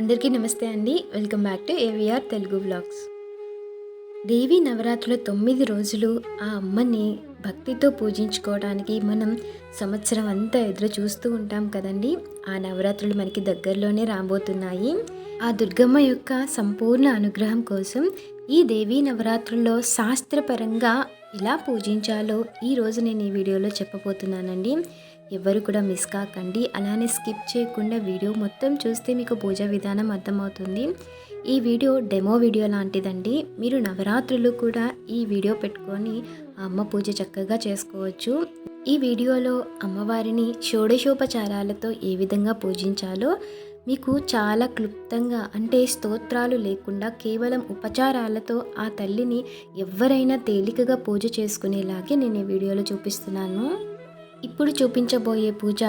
అందరికీ నమస్తే అండి. Welcome back to AVR Telugu blogs. Devi నవరాత్రుల తొమ్మిది రోజులు ఆ అమ్మని భక్తితో పూజించుకోవడానికి మనం సంవత్సరం అంతా ఎదురు చూస్తూ ఉంటాం కదండి. ఆ నవరాత్రులు మనకి దగ్గరలోనే రాబోతున్నాయి. ఆ దుర్గమ్మ యొక్క సంపూర్ణ అనుగ్రహం కోసం ఈ దేవీ నవరాత్రుల్లో శాస్త్రపరంగా ఎలా పూజించాలో ఈ రోజు నేను ఈ వీడియోలో చెప్పబోతున్నానండి. ఎవరు కూడా మిస్ కాకండి. అలానే స్కిప్ చేయకుండా వీడియో మొత్తం చూస్తే మీకు పూజ విధానం అర్థమవుతుంది. ఈ వీడియో డెమో వీడియో లాంటిదండి. మీరు నవరాత్రులు కూడా ఈ వీడియో పెట్టుకొని అమ్మ పూజ చక్కగా చేసుకోవచ్చు. ఈ వీడియోలో అమ్మవారిని షోడశోపచారాలతో ఏ విధంగా పూజించాలో మీకు చాలా క్లుప్తంగా అంటే స్తోత్రాలు లేకుండా కేవలం ఉపచారాలతో ఆ తల్లిని ఎవరైనా తేలికగా పూజ చేసుకునేలాగే నేను ఈ వీడియోలో చూపిస్తున్నాను. ఇప్పుడు చూపించబోయే పూజ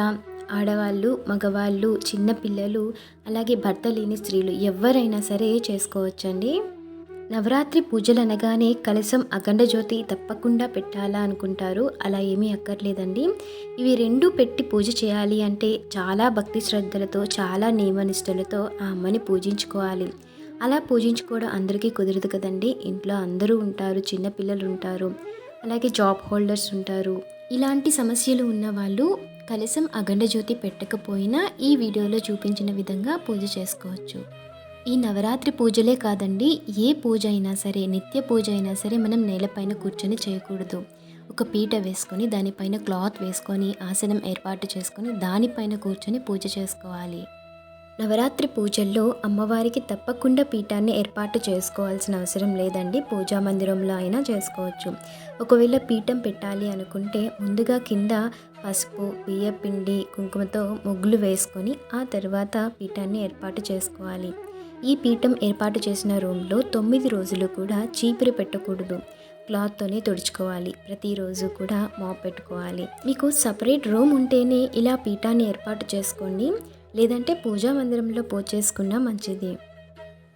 ఆడవాళ్ళు మగవాళ్ళు చిన్నపిల్లలు అలాగే భర్త లేని స్త్రీలు ఎవరైనా సరే చేసుకోవచ్చండి. నవరాత్రి పూజలు అనగానే కలసం అఖండ జ్యోతి తప్పకుండా పెట్టాలా అనుకుంటారు. అలా ఏమీ అక్కర్లేదండి. ఇవి రెండు పెట్టి పూజ చేయాలి అంటే చాలా భక్తి శ్రద్ధలతో చాలా నియమనిష్టలతో ఆ అమ్మని పూజించుకోవాలి. అలా పూజించుకోవడం అందరికీ కుదరదు కదండి. ఇంట్లో అందరూ ఉంటారు చిన్నపిల్లలు ఉంటారు. అలాగే జాబ్ హోల్డర్స్ ఉంటారు. ఇలాంటి సమస్యలు ఉన్న వాళ్ళు కలసం అగండ జ్యోతి పెట్టకపోయినా ఈ వీడియోలో చూపించిన విధంగా పూజ చేసుకోవచ్చు. ఈ నవరాత్రి పూజలే కాదండి ఏ పూజ అయినా సరే నిత్య పూజ అయినా సరే మనం నేలపైన కూర్చొని చేయకూడదు. ఒక పీట వేసుకొని దానిపైన క్లాత్ వేసుకొని ఆసనం ఏర్పాటు చేసుకొని దానిపైన కూర్చొని పూజ చేసుకోవాలి. నవరాత్రి పూజల్లో అమ్మవారికి తప్పకుండా పీఠాన్ని ఏర్పాటు చేసుకోవాల్సిన అవసరం లేదండి. పూజా మందిరంలో అయినా చేసుకోవచ్చు. ఒకవేళ పీఠం పెట్టాలి అనుకుంటే ముందుగా కింద పసుపు బియ్యపిండి కుంకుమతో ముగ్గులు వేసుకొని ఆ తర్వాత పీఠాన్ని ఏర్పాటు చేసుకోవాలి. ఈ పీఠం ఏర్పాటు చేసిన రూమ్లో తొమ్మిది రోజులు కూడా చీపురు పెట్టకూడదు. క్లాత్తోనే తుడుచుకోవాలి. ప్రతిరోజు కూడా మాప్ పెట్టుకోవాలి. మీకు సపరేట్ రూమ్ ఉంటేనే ఇలా పీఠాన్ని ఏర్పాటు చేసుకోండి. లేదంటే పూజా మందిరంలో పూజ చేసుకున్నా మంచిది.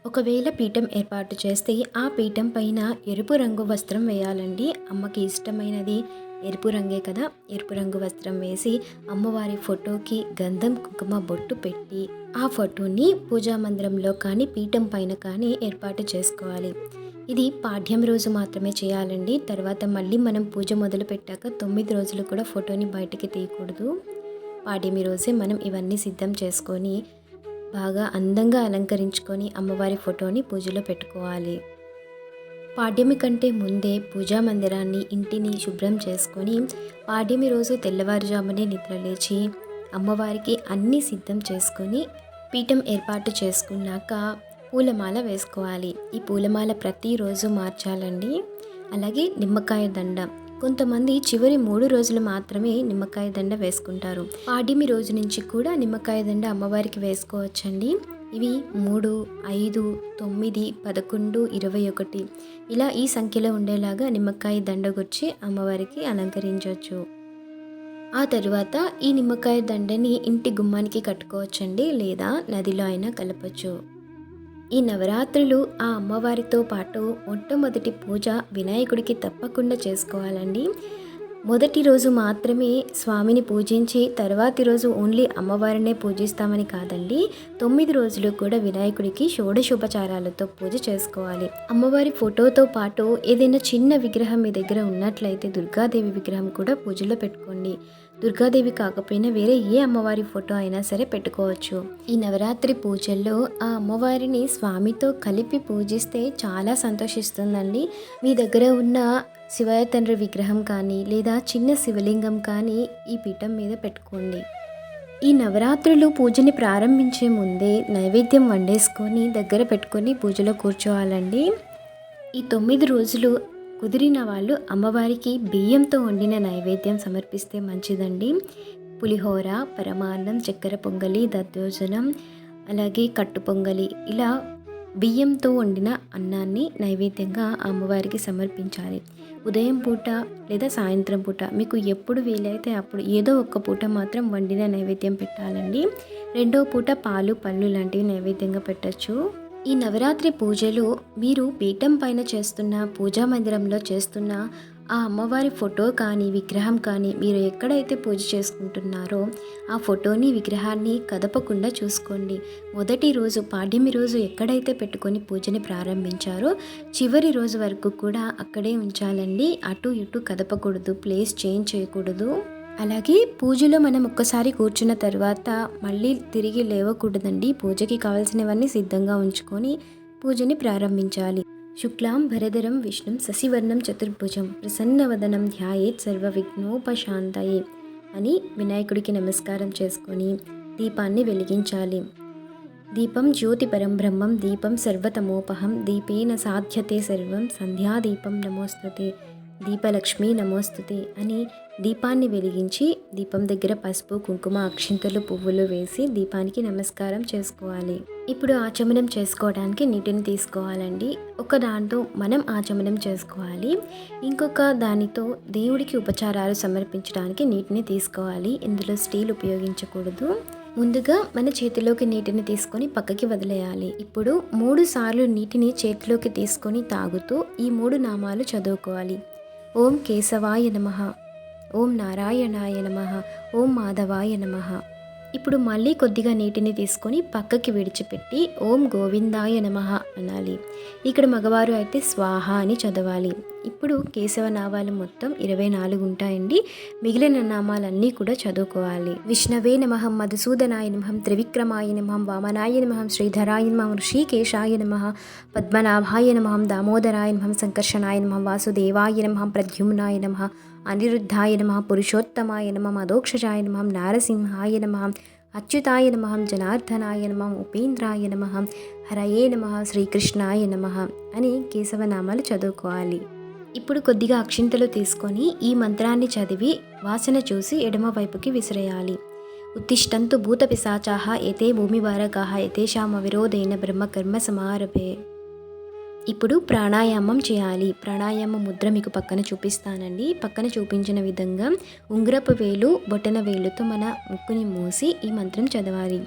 ఒకవేళ పీఠం ఏర్పాటు చేస్తే ఆ పీఠం పైన ఎరుపు రంగు వస్త్రం వేయాలండి. అమ్మకి ఇష్టమైనది ఎరుపు రంగే కదా. ఎరుపు రంగు వస్త్రం వేసి అమ్మవారి ఫోటోకి గంధం కుంకుమ బొట్టు పెట్టి ఆ ఫోటోని పూజా మందిరంలో కానీ పీఠం పైన కానీ ఏర్పాటు చేసుకోవాలి. ఇది పాఠ్యం రోజు మాత్రమే చేయాలండి. తర్వాత మళ్ళీ మనం పూజ మొదలు పెట్టాక తొమ్మిది రోజులు కూడా ఫోటోని బయటికి తీయకూడదు. పాడ్యమి రోజే మనం ఇవన్నీ సిద్ధం చేసుకొని బాగా అందంగా అలంకరించుకొని అమ్మవారి ఫోటోని పూజలో పెట్టుకోవాలి. పాడ్యమి కంటే ముందే పూజా మందిరాన్ని ఇంటిని శుభ్రం చేసుకొని పాడ్యమి రోజు తెల్లవారుజామునే నిద్రలేచి అమ్మవారికి అన్నీ సిద్ధం చేసుకొని పీఠం ఏర్పాటు చేసుకున్నాక పూలమాల వేసుకోవాలి. ఈ పూలమాల ప్రతిరోజు మార్చాలండి. అలాగే నిమ్మకాయ దండ. కొంతమంది చివరి మూడు రోజులు మాత్రమే నిమ్మకాయ దండ వేసుకుంటారు. పాడిమి రోజు నుంచి కూడా నిమ్మకాయ దండ అమ్మవారికి వేసుకోవచ్చండి. ఇవి మూడు ఐదు తొమ్మిది పదకొండు ఇరవై ఒకటి. ఇలా ఈ సంఖ్యలో ఉండేలాగా నిమ్మకాయ దండగొచ్చి అమ్మవారికి అలంకరించవచ్చు ఆ తరువాత ఈ నిమ్మకాయ దండని ఇంటి గుమ్మానికి కట్టుకోవచ్చండి లేదా నదిలో అయినా కలపచ్చు. ఈ నవరాత్రులు ఆ అమ్మవారితో పాటు మొట్టమొదటి పూజ వినాయకుడికి తప్పకుండా చేసుకోవాలండి. మొదటి రోజు మాత్రమే స్వామిని పూజించి తర్వాతి రోజు ఓన్లీ అమ్మవారినే పూజిస్తామని కాదండి తొమ్మిది రోజులు కూడా వినాయకుడికి షోడశోపచారాలతో పూజ చేసుకోవాలి. అమ్మవారి ఫోటోతో పాటు ఏదైనా చిన్న విగ్రహం మీ దగ్గర ఉన్నట్లయితే దుర్గాదేవి విగ్రహం కూడా పూజలో పెట్టుకోండి. దుర్గాదేవి కాకపోయినా వేరే ఏ అమ్మవారి ఫోటో అయినా సరే పెట్టుకోవచ్చు. ఈ నవరాత్రి పూజల్లో ఆ అమ్మవారిని స్వామితో కలిపి పూజిస్తే చాలా సంతోషిస్తుందండి. మీ దగ్గర ఉన్న శివయ తండ్రి విగ్రహం కానీ లేదా చిన్న శివలింగం కానీ ఈ పీఠం మీద పెట్టుకోండి. ఈ నవరాత్రులు పూజని ప్రారంభించే ముందే నైవేద్యం వండేసుకొని దగ్గర పెట్టుకొని పూజలో కూర్చోవాలండి. ఈ తొమ్మిది రోజులు కుదిరిన వాళ్ళు అమ్మవారికి బియ్యంతో వండిన నైవేద్యం సమర్పిస్తే మంచిదండి. పులిహోర పరమాన్నం చక్కెర పొంగలి దద్దోజనం అలాగే కట్టు పొంగలి ఇలా బియ్యంతో వండిన అన్నాన్ని నైవేద్యంగా అమ్మవారికి సమర్పించాలి. ఉదయం పూట లేదా సాయంత్రం పూట మీకు ఎప్పుడు వీలైతే అప్పుడు ఏదో ఒక్క పూట మాత్రం వండిన నైవేద్యం పెట్టాలండి. రెండో పూట పాలు పళ్ళు లాంటివి నైవేద్యంగా పెట్టచ్చు. ఈ నవరాత్రి పూజలు మీరు పీఠం పైన చేస్తున్న పూజా మందిరంలో చేస్తున్న ఆ అమ్మవారి ఫోటో కానీ విగ్రహం కానీ మీరు ఎక్కడైతే పూజ చేసుకుంటున్నారో ఆ ఫోటోని విగ్రహాన్ని కదపకుండా చూసుకోండి. మొదటి రోజు పాడ్యమి రోజు ఎక్కడైతే పెట్టుకొని పూజని ప్రారంభించారో చివరి రోజు వరకు కూడా అక్కడే ఉంచాలండి. అటు ఇటు కదపకూడదు ప్లేస్ చేంజ్ చేయకూడదు. అలాగే పూజలో మనం ఒక్కసారి కూర్చున్న తర్వాత మళ్ళీ తిరిగి లేవకూడదండి. పూజకి కావాల్సినవన్నీ సిద్ధంగా ఉంచుకొని పూజని ప్రారంభించాలి. శుక్లాం భరధరం విష్ణుం శశివర్ణం చతుర్భుజం ప్రసన్నవదనం ధ్యాయేత్ సర్వ విఘ్నోపశాంతయే అని వినాయకుడికి నమస్కారం చేసుకొని దీపాన్ని వెలిగించాలి. దీపం జ్యోతి పరంబ్రహ్మం దీపం సర్వతమోపహం దీపేన సాధ్యతే సర్వం సంధ్యాదీపం నమోస్తతే. దీపలక్ష్మి నమోస్తుతే అని దీపాన్ని వెలిగించి దీపం దగ్గర పసుపు కుంకుమ అక్షింతలు పువ్వులు వేసి దీపానికి నమస్కారం చేసుకోవాలి. ఇప్పుడు ఆచమనం చేసుకోవడానికి నీటిని తీసుకోవాలండి. ఒక దాంతో మనం ఆచమనం చేసుకోవాలి. ఇంకొక దానితో దేవుడికి ఉపచారాలు సమర్పించడానికి నీటిని తీసుకోవాలి. ఇందులో స్టీల్ ఉపయోగించకూడదు. ముందుగా మన చేతిలోకి నీటిని తీసుకొని పక్కకి వదిలేయాలి. ఇప్పుడు మూడు సార్లు నీటిని చేతిలోకి తీసుకొని తాగుతూ ఈ మూడు నామాలు చదువుకోవాలి. ఓం కేశవాయ నమః ఓం నారాయణాయ నమ ఓం మాధవాయ నమ ఇప్పుడు మళ్ళీ కొద్దిగా నీటిని తీసుకొని పక్కకి విడిచిపెట్టి ఓం గోవిందాయ నమ అనాలి. ఇక్కడ మగవారు అయితే స్వాహ అని చదవాలి. ఇప్పుడు కేశవ నామాలు మొత్తం ఇరవై నాలుగు ఉంటాయండి. మిగిలిన నామాలన్నీ కూడా చదువుకోవాలి. విష్ణవే నమః మధుసూదనాయ నమహం త్రివిక్రమాయ నమహం వామనాయ నమహం శ్రీధరాయ నమహం ఋషికేశాయ నమః పద్మనాభాయ నమహం దామోదరాయ నమహం సంకర్షణాయ నమహం వాసుదేవాయ నమహం ప్రద్యుమ్నాయ నమః అనిరుద్ధాయ నమ పురుషోత్తమాయ నమ మదోక్షజాయ నమ నారసింహాయ నమ అచ్యుతాయ నమ జనార్దనాయ నమ ఉపేంద్రాయ నమ హరయే నమ శ్రీకృష్ణాయ నమ అని కేశవనామాలు చదువుకోవాలి. ఇప్పుడు కొద్దిగా అక్షింతలు తీసుకొని ఈ మంత్రాన్ని చదివి వాసన చూసి ఎడమ వైపుకి విసిరేయాలి. ఉత్తిష్టంతు భూత పిశాచాహ ఎతే భూమివారకాహ యతేషామ విరోధైన బ్రహ్మకర్మ సమారభే. ఇప్పుడు ప్రాణాయామం చేయాలి. ప్రాణాయామ ముద్ర మీకు పక్కన చూపిస్తానండి. పక్కన చూపించిన విధంగా ఉంగరపు వేలు బొటన వేలుతో మన ముక్కుని మూసి ఈ మంత్రం చదవాలి.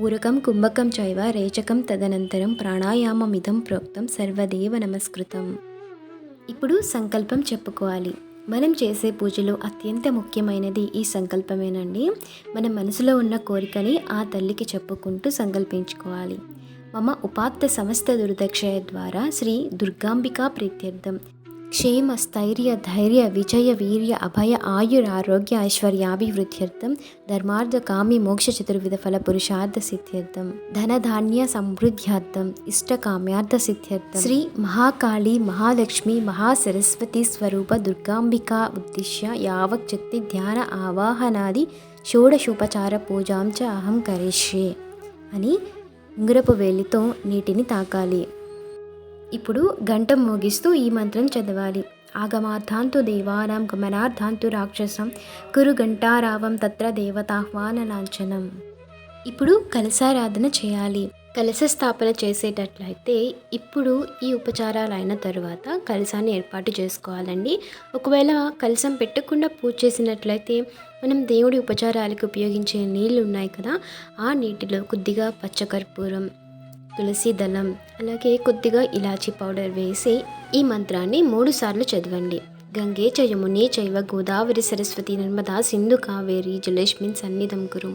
పూరకం కుంభకం చైవ రేచకం తదనంతరం ప్రాణాయామమిదం ప్రోక్తం సర్వదేవ నమస్కృతం. ఇప్పుడు సంకల్పం చెప్పుకోవాలి. మనం చేసే పూజలో అత్యంత ముఖ్యమైనది ఈ సంకల్పమేనండి. మన మనసులో ఉన్న కోరికని ఆ తల్లికి చెప్పుకుంటూ సంకల్పించుకోవాలి. మమ ఉపాత్త సమస్త దుర్దక్షయ ద్వారా శ్రీ దుర్గాంబికా ప్రీత్యర్థం. క్షేమ స్థైర్య ధైర్య విజయ వీర్య అభయ ఆయురారోగ్య ఐశ్వర్యాభివృద్ధ్యర్థం. ధర్మార్థ కామి మోక్ష చతుర్విధ ఫల పురుషార్థ సిద్ధ్యర్థం. ధనధాన్య సమృద్ధ్యార్థం. ఇష్ట కామ్యార్థ సిద్ధ్యర్థం. శ్రీ మహాకాళి మహాలక్ష్మి మహాసరస్వతి స్వరూప దుర్గాంబికా ఉద్దిశ్య యావక్ శక్తి ధ్యాన ఆవాహనాది షోడశోపచార పూజాం చ అహం కరిష్యే అని ఉంగరపు వేలితో నీటిని తాకాలి. ఇప్పుడు గంట మోగిస్తూ ఈ మంత్రం చదవాలి. ఆగమార్థాంతు దేవానాం గమనార్థాంతు రాక్షసం కురు గంటారావం తత్ర దేవతాహ్వాన లాంఛనం ఇప్పుడు కలసారాధన చేయాలి. కలశ స్థాపన చేసేటట్లయితే ఇప్పుడు ఈ ఉపచారాలు అయిన తర్వాత కలశాన్ని ఏర్పాటు చేసుకోవాలండి. ఒకవేళ కలశం పెట్టకుండా పూజ చేసినట్లయితే మనం దేవుడి ఉపచారాలకు ఉపయోగించే నీళ్ళు ఉన్నాయి కదా ఆ నీటిలో కొద్దిగా పచ్చకర్పూరం తులసి దళం అలాగే కొద్దిగా ఇలాచీ పౌడర్ వేసి ఈ మంత్రాన్ని మూడు సార్లు చదవండి. గంగే చ చైవ గోదావరి సరస్వతి నర్మదా సింధు కావేరి జలేష్మిన్ సన్నిధం కురు.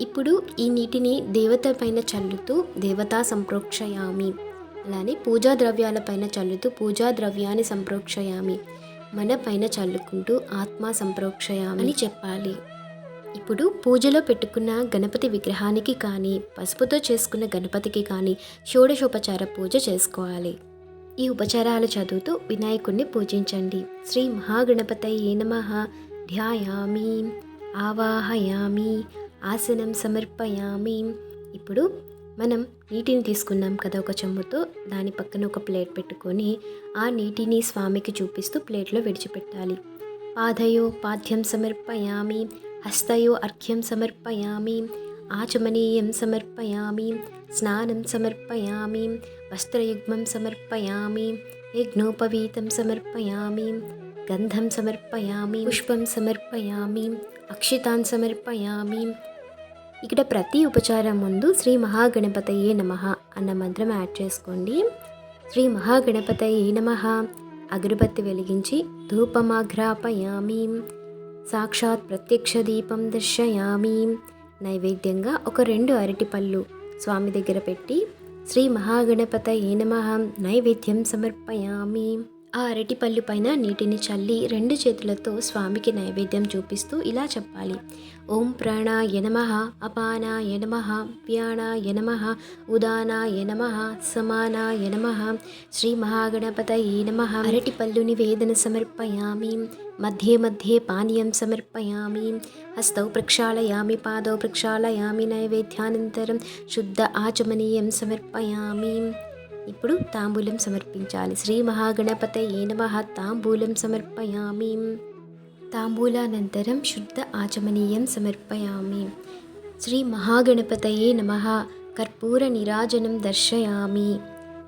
ఇప్పుడు ఈ నీటిని దేవత పైన చల్లుతూ దేవతా సంప్రోక్షయామి. అలానే పూజా ద్రవ్యాల పైన చల్లుతూ పూజా ద్రవ్యాన్ని సంప్రోక్షయామి. మన పైన చల్లుకుంటూ ఆత్మ సంప్రోక్షయామని అని చెప్పాలి. ఇప్పుడు పూజలో పెట్టుకున్న గణపతి విగ్రహానికి కానీ పసుపుతో చేసుకున్న గణపతికి కానీ షోడశోపచార పూజ చేసుకోవాలి. ఈ ఉపచారాలు చదువుతూ వినాయకుడిని పూజించండి. శ్రీ మహాగణపతయే నమ. ధ్యాయామి ఆవాహయామి ఆసనం సమర్పయామి. ఇప్పుడు మనం నీటిని తీసుకున్నాం కదా ఒక చెంబుతో దాని పక్కన ఒక ప్లేట్ పెట్టుకొని ఆ నీటిని స్వామికి చూపిస్తూ ప్లేట్లో విడిచిపెట్టాలి. పాదయో పాద్యం సమర్పయామి హస్తయో అర్ఘ్యం సమర్పయామి ఆచమనీయం సమర్పయామి స్నానం సమర్పయామి వస్త్రయుగ్మం సమర్పయామి యజ్ఞోపవీతం సమర్పయామి గంధం సమర్పయామి పుష్పం సమర్పయామి అక్షితాన్ సమర్పయామి ఇక్కడ ప్రతి ఉపచారం ముందు శ్రీ మహాగణపతయే నమ అన్న మంత్రం యాడ్ చేసుకోండి. శ్రీ మహాగణపతయే నమ అగరబత్తి వెలిగించి ధూపమాఘ్రాపయామి సాక్షాత్ ప్రత్యక్ష దీపం దర్శయామి. నైవేద్యంగా ఒక రెండు అరటిపళ్ళు స్వామి దగ్గర పెట్టి శ్రీ మహాగణపత నమ నైవేద్యం సమర్పయామి. ఆ అరటిపళ్ళు పైన నీటిని చల్లి రెండు చేతులతో స్వామికి నైవేద్యం చూపిస్తూ ఇలా చెప్పాలి. ఓం ప్రాణ యనమ అపాన యనమ వ్యాణాయ యనమ ఉదాన యనమ సమాన యనమ శ్రీ మహాగణపతయే నమ. అరటిపల్లుని నివేదన సమర్పయామి మధ్య మధ్య పానీయం సమర్పయామి హస్తౌ ప్రక్షాళయామి పాదౌ ప్రక్షాళయామి నైవేద్యానంతరం శుద్ధ ఆచమనీయం సమర్పయామి. ఇప్పుడు తాంబూలం సమర్పించాలి. శ్రీ మహాగణపతయే ఏ నమ. తాంబూలం సమర్పయామి. తాంబూలానంతరం శుద్ధ ఆచమనీయం సమర్పయామి. శ్రీ మహాగణపతయే నమ. కర్పూర నిరాజనం దర్శయామి.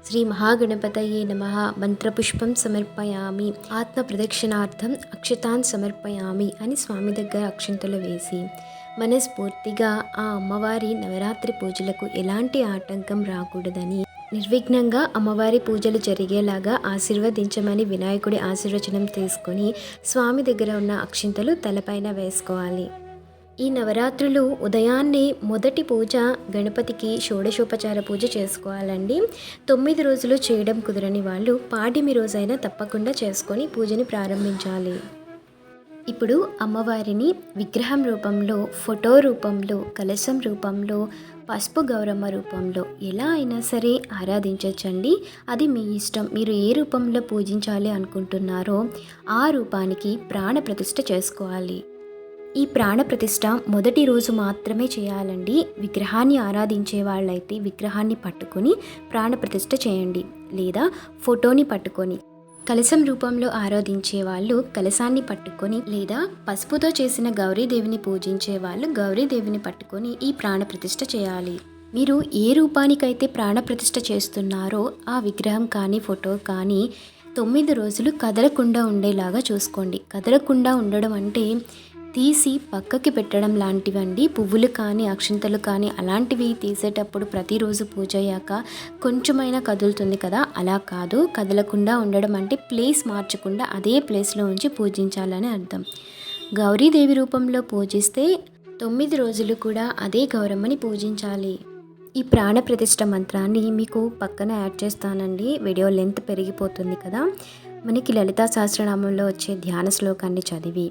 శ్రీ మహాగణపతయే నమ. మంత్రపుష్పం సమర్పయామి. ఆత్మ ప్రదక్షిణార్థం అక్షతాన్ సమర్పయామి అని స్వామి దగ్గర అక్షంతలు వేసి మనస్ఫూర్తిగా ఆ అమ్మవారి నవరాత్రి పూజలకు ఎలాంటి ఆటంకం రాకూడదని నిర్విఘ్నంగా అమ్మవారి పూజలు జరిగేలాగా ఆశీర్వదించమని వినాయకుడి ఆశీర్వచనం తీసుకొని స్వామి దగ్గర ఉన్న అక్షింతలు తలపైన వేసుకోవాలి. ఈ నవరాత్రులు ఉదయాన్నే మొదటి పూజ గణపతికి షోడశోపచార పూజ చేసుకోవాలండి. తొమ్మిది రోజులు చేయడం కుదరని వాళ్ళు పాడిమి రోజైనా తప్పకుండా చేసుకొని పూజని ప్రారంభించాలి. ఇప్పుడు అమ్మవారిని విగ్రహం రూపంలో ఫోటో రూపంలో కలశం రూపంలో పసుపు గౌరమ్మ రూపంలో ఎలా అయినా సరే ఆరాధించవచ్చండి అది మీ ఇష్టం. మీరు ఏ రూపంలో పూజించాలి అనుకుంటున్నారో ఆ రూపానికి ప్రాణ ప్రతిష్ఠ చేసుకోవాలి. ఈ ప్రాణ ప్రతిష్ట మొదటి రోజు మాత్రమే చేయాలండి. విగ్రహాన్ని ఆరాధించే వాళ్ళైతే విగ్రహాన్ని పట్టుకొని ప్రాణ ప్రతిష్ఠ చేయండి. లేదా ఫోటోని పట్టుకొని కలశం రూపంలో ఆరాధించే వాళ్ళు కలశాన్ని పట్టుకొని లేదా పసుపుతో చేసిన గౌరీదేవిని పూజించే వాళ్ళు గౌరీదేవిని పట్టుకొని ఈ ప్రాణ ప్రతిష్ఠ చేయాలి. మీరు ఏ రూపానికైతే ప్రాణప్రతిష్ఠ చేస్తున్నారో ఆ విగ్రహం కానీ ఫోటో కానీ తొమ్మిది రోజులు కదలకుండా ఉండేలాగా చూసుకోండి. కదలకుండా ఉండడం అంటే తీసి పక్కకి పెట్టడం లాంటివండి. పువ్వులు కానీ అక్షింతలు కానీ అలాంటివి తీసేటప్పుడు ప్రతిరోజు పూజ అయ్యాక కొంచెమైనా కదులుతుంది కదా. అలా కాదు. కదలకుండా ఉండడం అంటే ప్లేస్ మార్చకుండా అదే ప్లేస్లో ఉంచి పూజించాలని అర్థం. గౌరీదేవి రూపంలో పూజిస్తే తొమ్మిది రోజులు కూడా అదే గౌరమ్మని పూజించాలి. ఈ ప్రాణ ప్రతిష్ట మంత్రాన్ని మీకు పక్కన యాడ్ చేస్తానండి. వీడియో లెంత్ పెరిగిపోతుంది కదా. మనకి లలితా సహస్రనామంలో వచ్చే ధ్యాన శ్లోకాన్ని చదివి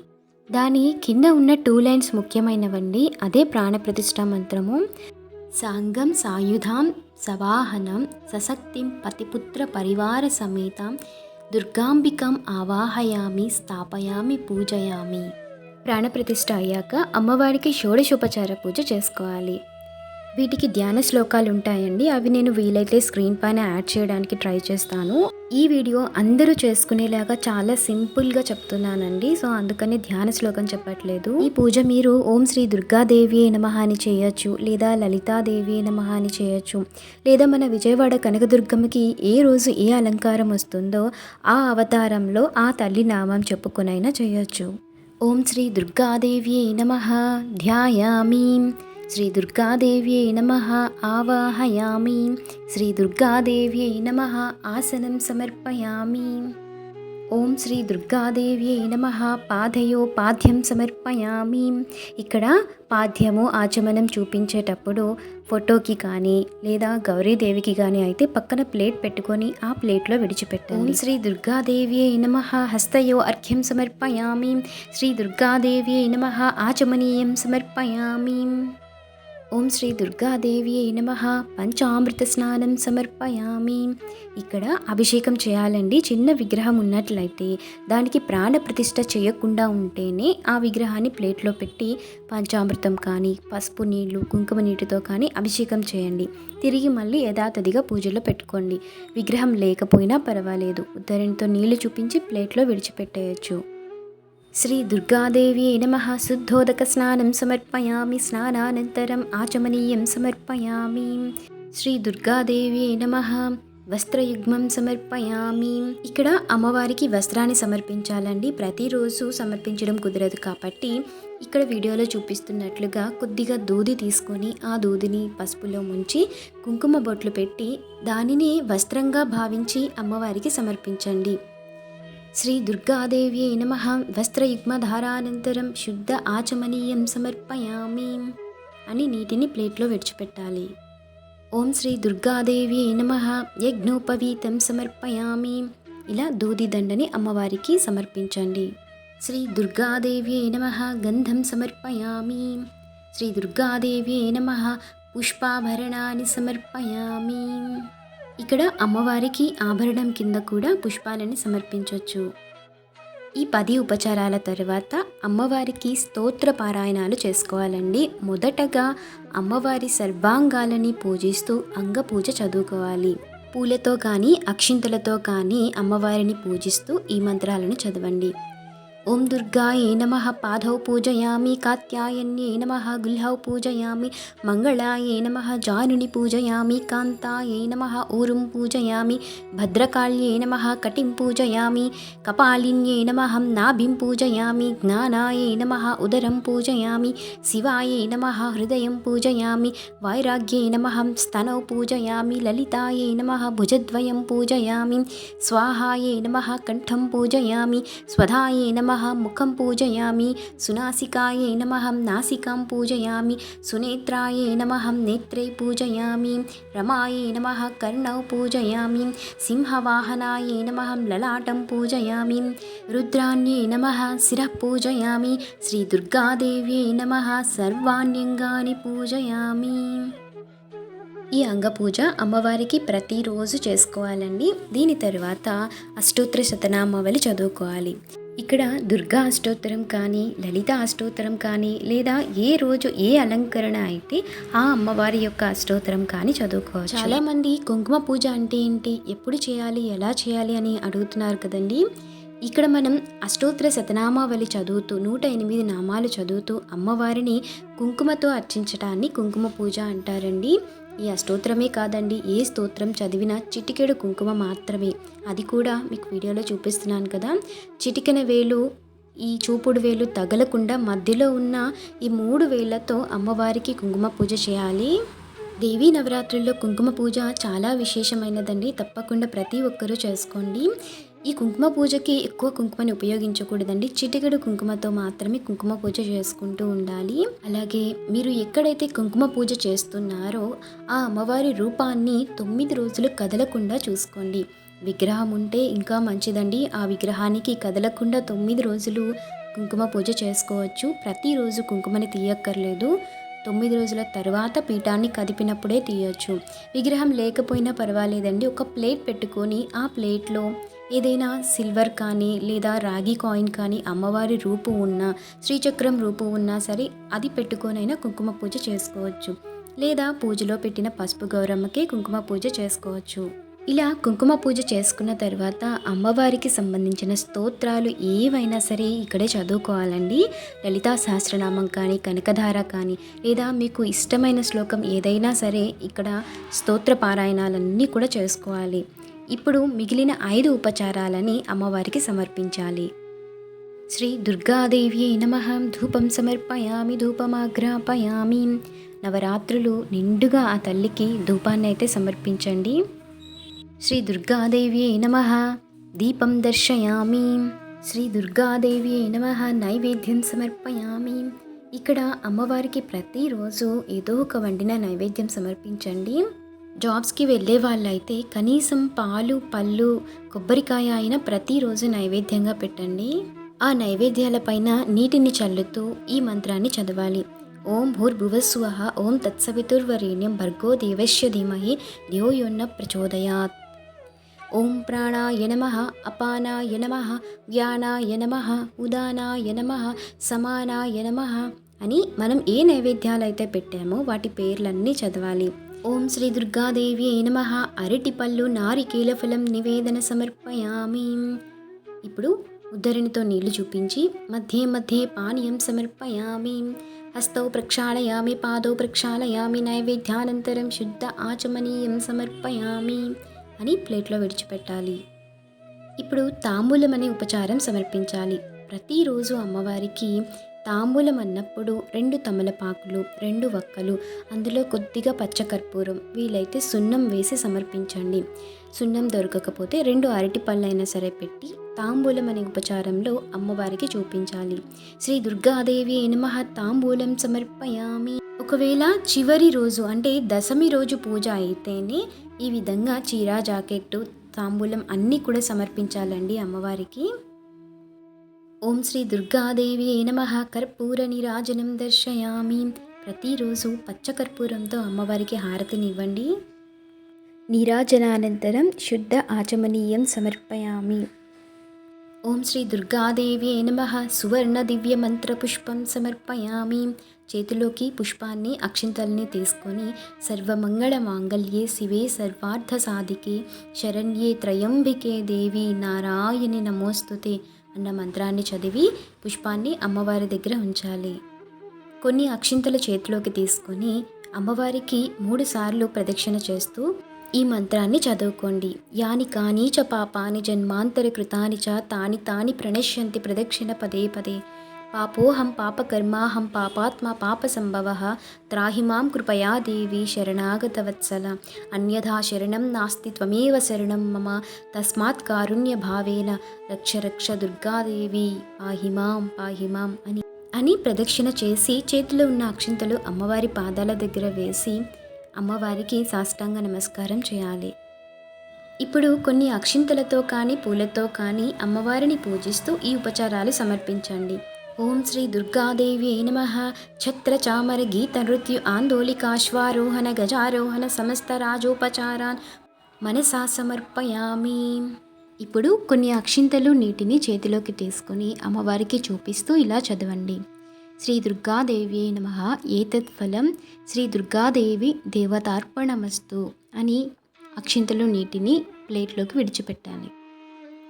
దాని కింద ఉన్న టూ లైన్స్ ముఖ్యమైనవండి. అదే ప్రాణప్రతిష్ఠ మంత్రము. సాంగం సాయుధాం సవాహనం సశక్తిం పతిపుత్ర పరివార సమేతం దుర్గాంబికం ఆవాహయామి స్థాపయామి పూజయామి. ప్రాణప్రతిష్ఠ అయ్యాక అమ్మవారికి షోడశోపచార పూజ చేసుకోవాలి. వీటికి ధ్యాన శ్లోకాలు ఉంటాయండి అవి నేను వీలైతే స్క్రీన్ పైన యాడ్ చేయడానికి ట్రై చేస్తాను. ఈ వీడియో అందరూ చేసుకునేలాగా చాలా సింపుల్గా చెప్తున్నానండి. సో అందుకని ధ్యాన శ్లోకం చెప్పట్లేదు. ఈ పూజ మీరు ఓం శ్రీ దుర్గాదేవి నమ అని చేయొచ్చు లేదా లలితాదేవి నమ అని చేయొచ్చు లేదా మన విజయవాడ కనకదుర్గమ్మకి ఏ రోజు ఏ అలంకారం వస్తుందో ఆ అవతారంలో ఆ తల్లి నామం చెప్పుకునైనా చేయొచ్చు. ఓం శ్రీ దుర్గాదేవి నమ ధ్యాయామీ. శ్రీ దుర్గాదేవ్యై నమ ఆవాహయామి. శ్రీ దుర్గాదేవ్యై నమ ఆసనం సమర్పయామి. ఓం శ్రీ దుర్గాదేవ్యై నమ పాదయో పాద్యం సమర్పయామి. ఇక్కడ పాద్యము ఆచమనం చూపించేటప్పుడు ఫోటోకి కానీ లేదా గౌరీదేవికి కానీ అయితే పక్కన ప్లేట్ పెట్టుకొని ఆ ప్లేట్లో విడిచిపెట్టాలి. శ్రీ దుర్గాదేవ్యై నమ హస్తయో అర్ఘ్యం సమర్పయామి. శ్రీ దుర్గాదేవ్యై నమ ఆచమనీయం సమర్పయామి. ఓం శ్రీ దుర్గాదేవి నమ. పంచామృత స్నానం సమర్పయామి. ఇక్కడ అభిషేకం చేయాలండి. చిన్న విగ్రహం ఉన్నట్లయితే దానికి ప్రాణ ప్రతిష్ట చేయకుండా ఉంటేనే ఆ విగ్రహాన్ని ప్లేట్లో పెట్టి పంచామృతం కానీ పసుపు నీళ్ళు కుంకుమ నీటితో కానీ అభిషేకం చేయండి. తిరిగి మళ్ళీ యథాతథిగా పూజలో పెట్టుకోండి. విగ్రహం లేకపోయినా పర్వాలేదు. ఉద్దరణతో నీళ్ళు చూపించి ప్లేట్లో విడిచిపెట్టేయచ్చు. శ్రీ దుర్గాదేవ్యై నమ శుద్ధోదక స్నానం సమర్పయామి స్నానానంతరం ఆచమనీయం సమర్పయామి శ్రీ దుర్గాదేవ్యై నమ వస్త్రయుగ్మం సమర్పయామి ఇక్కడ అమ్మవారికి వస్త్రాన్ని సమర్పించాలండి. ప్రతిరోజు సమర్పించడం కుదరదు కాబట్టి ఇక్కడ వీడియోలో చూపిస్తున్నట్లుగా కొద్దిగా దూది తీసుకొని ఆ దూదిని పసుపులో ముంచి కుంకుమ బొట్లు పెట్టి దానిని వస్త్రంగా భావించి అమ్మవారికి సమర్పించండి. శ్రీ దుర్గాదేవ్యై నమ వస్త్రయుగ్మధారానంతరం శుద్ధ ఆచమనీయం సమర్పయామి అని నీటిని ప్లేట్లో విడిచిపెట్టాలి. ఓం శ్రీ దుర్గాదేవి నమ। యజ్ఞోపవీతం సమర్పయామి। ఇలా దూది దండని అమ్మవారికి సమర్పించండి. శ్రీ దుర్గాదేవి నమ। గంధం సమర్పయామి। శ్రీ దుర్గాదేవి నమ। పుష్పాభరణాన్ని సమర్పయామి। ఇక్కడ అమ్మవారికి ఆభరణం కింద కూడా పుష్పాలని సమర్పించవచ్చు ఈ పది ఉపచారాల తర్వాత అమ్మవారికి స్తోత్ర పారాయణాలు చేసుకోవాలండి. మొదటగా అమ్మవారి సర్వాంగాలని పూజిస్తూ అంగ పూజ చదువుకోవాలి. పూలతో కానీ అక్షింతలతో కానీ అమ్మవారిని పూజిస్తూ ఈ మంత్రాలను చదవండి. ఓం దుర్గాయే నమ పాదౌ పూజయామి కాత్యాయన్యే నమ గుల్హౌ పూజయామి మంగళాయే నమ జానుని పూజయామి కాంతాయే నమ ఊరుం పూజయామి భద్రకాళ్యే నమ కటిం పూజయామి కపాలిన్యే నమహం నాభిం పూజయామి జ్ఞానాయే నమ ఉదరం పూజయామి శివాయే నమ హృదయం పూజయామి వైరాగ్యే నమహం స్తనౌ పూజయామి లలితాయే నమ భుజద్వయం పూజయామి స్వాహాయే నమ కంఠం పూజయామి స్వధాయే నమ ముఖం పూజయామి సునాసికాయే నమహం నాసికాం పూజయామి సునేత్రాయే నమహం నేత్రే పూజయామి రమాయే నమ కర్ణౌ పూజయామి సింహవాహనాయే నమహం లలాటం పూజయామి రుద్రాణ్యే నమ శిరః పూజయామి శ్రీ దుర్గాదేవ్యై నమ సర్వాణ్యంగాని పూజయామి ఈ అంగపూజ అమ్మవారికి ప్రతిరోజు చేసుకోవాలండి. దీని తర్వాత అష్టోత్తర శతనామావళి చదువుకోవాలి. ఇక్కడ దుర్గా అష్టోత్తరం కానీ లలిత అష్టోత్తరం కానీ లేదా ఏ రోజు ఏ అలంకరణ అయితే ఆ అమ్మవారి యొక్క అష్టోత్తరం కానీ చదువుకోవచ్చు. చాలా మంది కుంకుమ పూజ అంటే ఏంటి? ఎప్పుడు చేయాలి? ఎలా చేయాలి అని అడుగుతున్నారు కదండి. ఇక్కడ మనం అష్టోత్తర శతనామావళి చదువుతూ నూట ఎనిమిది నామాలు చదువుతూ అమ్మవారిని కుంకుమతో అర్చించటాన్ని కుంకుమ పూజ అంటారండి. ఈ అష్టోత్తరమే కాదండి ఏ స్తోత్రం చదివినా చిటికెడు కుంకుమ మాత్రమే. అది కూడా మీకు వీడియోలో చూపిస్తున్నాను కదా. చిటికెన వేలు ఈ చూపుడు వేలు తగలకుండా మధ్యలో ఉన్న ఈ మూడు వేళ్ళతో అమ్మవారికి కుంకుమ పూజ చేయాలి. దేవీ నవరాత్రుల్లో కుంకుమ పూజ చాలా విశేషమైనదండి. తప్పకుండా ప్రతి ఒక్కరూ చేసుకోండి. ఈ కుంకుమ పూజకి ఎక్కువ కుంకుమని ఉపయోగించకూడదండి. చిటికెడు కుంకుమతో మాత్రమే కుంకుమ పూజ చేసుకుంటూ ఉండాలి. అలాగే మీరు ఎక్కడైతే కుంకుమ పూజ చేస్తున్నారో ఆ అమ్మవారి రూపాన్ని తొమ్మిది రోజులు కదలకుండా చూసుకోండి. విగ్రహం ఉంటే ఇంకా మంచిదండి. ఆ విగ్రహానికి కదలకుండా తొమ్మిది రోజులు కుంకుమ పూజ చేసుకోవచ్చు. ప్రతిరోజు కుంకుమని తీయక్కర్లేదు. తొమ్మిది రోజుల తర్వాత పీఠాన్ని కదిపినప్పుడే తీయొచ్చు. విగ్రహం లేకపోయినా పర్వాలేదండి. ఒక ప్లేట్ పెట్టుకొని ఆ ప్లేట్లో ఏదైనా సిల్వర్ కానీ లేదా రాగి కాయిన్ కానీ అమ్మవారి రూపు ఉన్న శ్రీచక్రం రూపు ఉన్నా సరే అది పెట్టుకొనైనా కుంకుమ పూజ చేసుకోవచ్చు. లేదా పూజలో పెట్టిన పసుపు గౌరమ్మకే కుంకుమ పూజ చేసుకోవచ్చు. ఇలా కుంకుమ పూజ చేసుకున్న తర్వాత అమ్మవారికి సంబంధించిన స్తోత్రాలు ఏవైనా సరే ఇక్కడే చదువుకోవాలండి. లలితా సహస్రనామం కానీ కనకధార కానీ లేదా మీకు ఇష్టమైన శ్లోకం ఏదైనా సరే ఇక్కడ స్తోత్ర పారాయణాలన్నీ కూడా చేసుకోవాలి. ఇప్పుడు మిగిలిన ఐదు ఉపచారాలని అమ్మవారికి సమర్పించాలి. శ్రీ దుర్గాదేవ్యై నమ. ధూపం సమర్పయామి ధూపమాగ్రాపయామి. నవరాత్రులు నిండుగా ఆ తల్లికి ధూపాన్ని అయితే సమర్పించండి. శ్రీ దుర్గాదేవ్యై నమ. దీపం దర్శయామి. శ్రీ దుర్గాదేవ్యై నమ. నైవేద్యం సమర్పయామి. ఇక్కడ అమ్మవారికి ప్రతిరోజు ఏదో ఒక వండిన నైవేద్యం సమర్పించండి. జాబ్స్కి వెళ్ళే వాళ్ళైతే కనీసం పాలు పళ్ళు కొబ్బరికాయ అయినా ప్రతిరోజు నైవేద్యంగా పెట్టండి. ఆ నైవేద్యాలపైన నీటిని చల్లుతూ ఈ మంత్రాన్ని చదవాలి. ఓం భూర్భువస్వ ఓం తత్సవితుర్వరేణ్యం భర్గో దేవస్య ధీమహి ధియోయొన్న ప్రచోదయాత్. ఓం ప్రాణాయ నమ అపానాయ నమ వ్యానాయ నమ ఉదానాయ నమ సమానాయ నమ అని మనం ఏ నైవేద్యాలు పెట్టామో వాటి పేర్లన్నీ చదవాలి. ఓం శ్రీ దుర్గాదేవి నమ. అరటిపళ్ళు నారికేల ఫలం నివేదన సమర్పయామి. ఇప్పుడు ఉద్ధరణితో నీళ్ళు చూపించి మధ్య మధ్య పానీయం సమర్పయామి. హస్తౌ ప్రక్షాళయామి పాదౌ ప్రక్షాళయామి నైవేద్యానంతరం శుద్ధ ఆచమనీయం సమర్పయామి అని ప్లేట్లో విడిచిపెట్టాలి. ఇప్పుడు తాంబూలం అనే ఉపచారం సమర్పించాలి. ప్రతిరోజు అమ్మవారికి తాంబూలం అన్నప్పుడు రెండు తమలపాకులు రెండు వక్కలు అందులో కొద్దిగా పచ్చకర్పూరం వీలైతే సున్నం వేసి సమర్పించండి. సున్నం దొరకకపోతే రెండు అరటి పళ్ళైనా సరే పెట్టి తాంబూలం అనే ఉపచారంలో అమ్మవారికి చూపించాలి. శ్రీ దుర్గాదేవి నమః తాంబూలం సమర్పయామి. ఒకవేళ చివరి రోజు అంటే దశమి రోజు పూజ అయితేనే ఈ విధంగా చీర జాకెట్టు తాంబూలం అన్నీ కూడా సమర్పించాలండి అమ్మవారికి. ఓం శ్రీ దుర్గాదేవి నమ. కర్పూర నిరాజనం దర్శయామి. ప్రతిరోజు పచ్చకర్పూరంతో అమ్మవారికి హారతినివ్వండి. నిరాజనానంతరం శుద్ధ ఆచమనీయం సమర్పయామి. ఓం శ్రీ దుర్గాదేవి నమ. సువర్ణ దివ్య మంత్ర పుష్పం సమర్పయామి. చేతిలోకి పుష్పాన్ని అక్షింతల్ని తీసుకొని సర్వమంగళ మాంగళ్యే శివే సర్వార్థ సాధికే శరణ్యే త్రయంబికే దేవి నారాయణి నమోస్తుతే. అన్న మంత్రాన్ని చదివి పుష్పాన్ని అమ్మవారి దగ్గర ఉంచాలి. కొన్ని అక్షింతల చేతిలోకి తీసుకొని అమ్మవారికి మూడుసార్లు ప్రదక్షిణ చేస్తూ ఈ మంత్రాన్ని చదువుకోండి. యాని కాని చ పాపాని జన్మాంతర కృతాని చ తాని తాని ప్రణశ్యంతి ప్రదక్షిణ పదే పదే. పాపోహం పాపకర్మాహం పాపాత్మ పాప సంభవ త్రాహిమాం కృపయా దేవి శరణాగతవత్సల అన్యథా శరణం నాస్తి త్వమేవ శరణం మమ తస్మాత్ కారుణ్య భావేన రక్ష రక్ష దుర్గాదేవి పాహిమాం పాహిమాం అని అని ప్రదక్షిణ చేసి చేతిలో ఉన్న అక్షింతలు అమ్మవారి పాదాల దగ్గర వేసి అమ్మవారికి సాష్టాంగ నమస్కారం చేయాలి. ఇప్పుడు కొన్ని అక్షింతలతో కానీ పూలతో కానీ అమ్మవారిని పూజిస్తూ ఈ ఉపచారాలు సమర్పించండి. ఓం శ్రీ దుర్గాదేవి నమ. ఛత్ర చామర గీత నృత్యు ఆందోళికాశ్వారోహణ గజారోహణ సమస్త రాజోపచారాన్ మనసా సమర్పయామి. ఇప్పుడు కొన్ని అక్షింతలు నీటిని చేతిలోకి తీసుకొని అమ్మవారికి చూపిస్తూ ఇలా చదవండి. శ్రీ దుర్గాదేవి నమ. ఏతత్ ఫలం శ్రీ దుర్గాదేవి దేవతార్పణమస్తు అని అక్షింతలు నీటిని ప్లేట్లోకి విడిచిపెట్టాలి.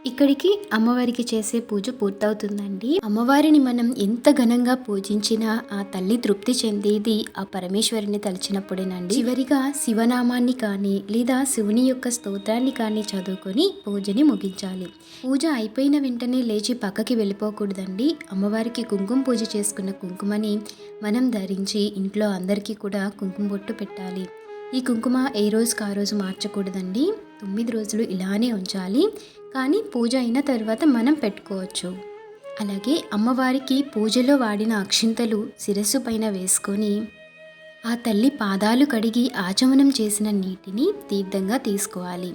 ఇక్కడికి అమ్మవారికి చేసే పూజ పూర్తవుతుందండి. అమ్మవారిని మనం ఎంత ఘనంగా పూజించినా ఆ తల్లి తృప్తి చెందేది ఆ పరమేశ్వరిని తలిచినప్పుడేనండి. చివరిగా శివనామాన్ని కానీ లేదా శివుని యొక్క స్తోత్రాన్ని కానీ చదువుకొని పూజని ముగించాలి. పూజ అయిపోయిన వెంటనే లేచి పక్కకి వెళ్ళిపోకూడదండి. అమ్మవారికి కుంకుమ పూజ చేసుకున్న కుంకుమని మనం ధరించి ఇంట్లో అందరికీ కూడా కుంకుమ బొట్టు పెట్టాలి. ఈ కుంకుమ ఏ రోజుకి ఆ రోజు మార్చకూడదండి. తొమ్మిది రోజులు ఇలానే ఉంచాలి. కానీ పూజ అయిన తర్వాత మనం పెట్టుకోవచ్చు. అలాగే అమ్మవారికి పూజలో వాడిన అక్షింతలు శిరస్సు పైన వేసుకొని ఆ తల్లి పాదాలు కడిగి ఆచమనం చేసిన నీటిని తీర్థంగా తీసుకోవాలి.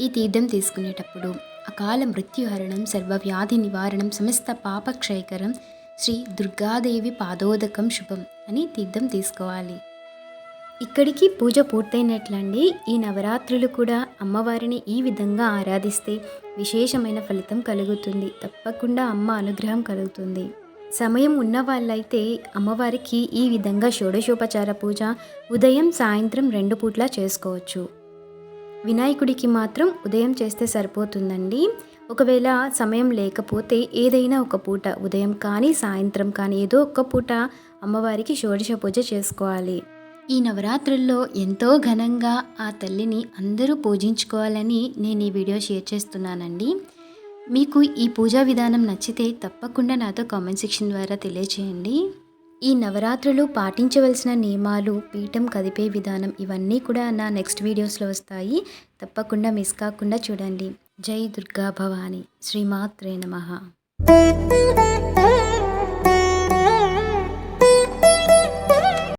ఈ తీర్థం తీసుకునేటప్పుడు అకాల మృత్యుహరణం సర్వవ్యాధి నివారణం సమస్త పాపక్షయకరం శ్రీ దుర్గాదేవి పాదోదకం శుభం అని తీర్థం తీసుకోవాలి. ఇక్కడికి పూజ పూర్తయినట్లండి. ఈ నవరాత్రులు కూడా అమ్మవారిని ఈ విధంగా ఆరాధిస్తే విశేషమైన ఫలితం కలుగుతుంది. తప్పకుండా అమ్మ అనుగ్రహం కలుగుతుంది. సమయం ఉన్న వాళ్ళైతే అమ్మవారికి ఈ విధంగా షోడశోపచార పూజ ఉదయం సాయంత్రం రెండు పూట్ల చేసుకోవచ్చు. వినాయకుడికి మాత్రం ఉదయం చేస్తే సరిపోతుందండి. ఒకవేళ సమయం లేకపోతే ఏదైనా ఒక పూట ఉదయం కానీ సాయంత్రం కానీ ఏదో ఒక పూట అమ్మవారికి షోడశ పూజ చేసుకోవాలి. ఈ నవరాత్రుల్లో ఎంతో ఘనంగా ఆ తల్లిని అందరూ పూజించుకోవాలని నేను ఈ వీడియో షేర్ చేస్తున్నానండి. మీకు ఈ పూజా విధానం నచ్చితే తప్పకుండా నాతో కామెంట్ సెక్షన్ ద్వారా తెలియచేయండి. ఈ నవరాత్రులు పాటించవలసిన నియమాలు పీఠం కదిపే విధానం ఇవన్నీ కూడా నా నెక్స్ట్ వీడియోస్లో వస్తాయి. తప్పకుండా మిస్ కాకుండా చూడండి. జై దుర్గా భవాని శ్రీమాత్రే నమః.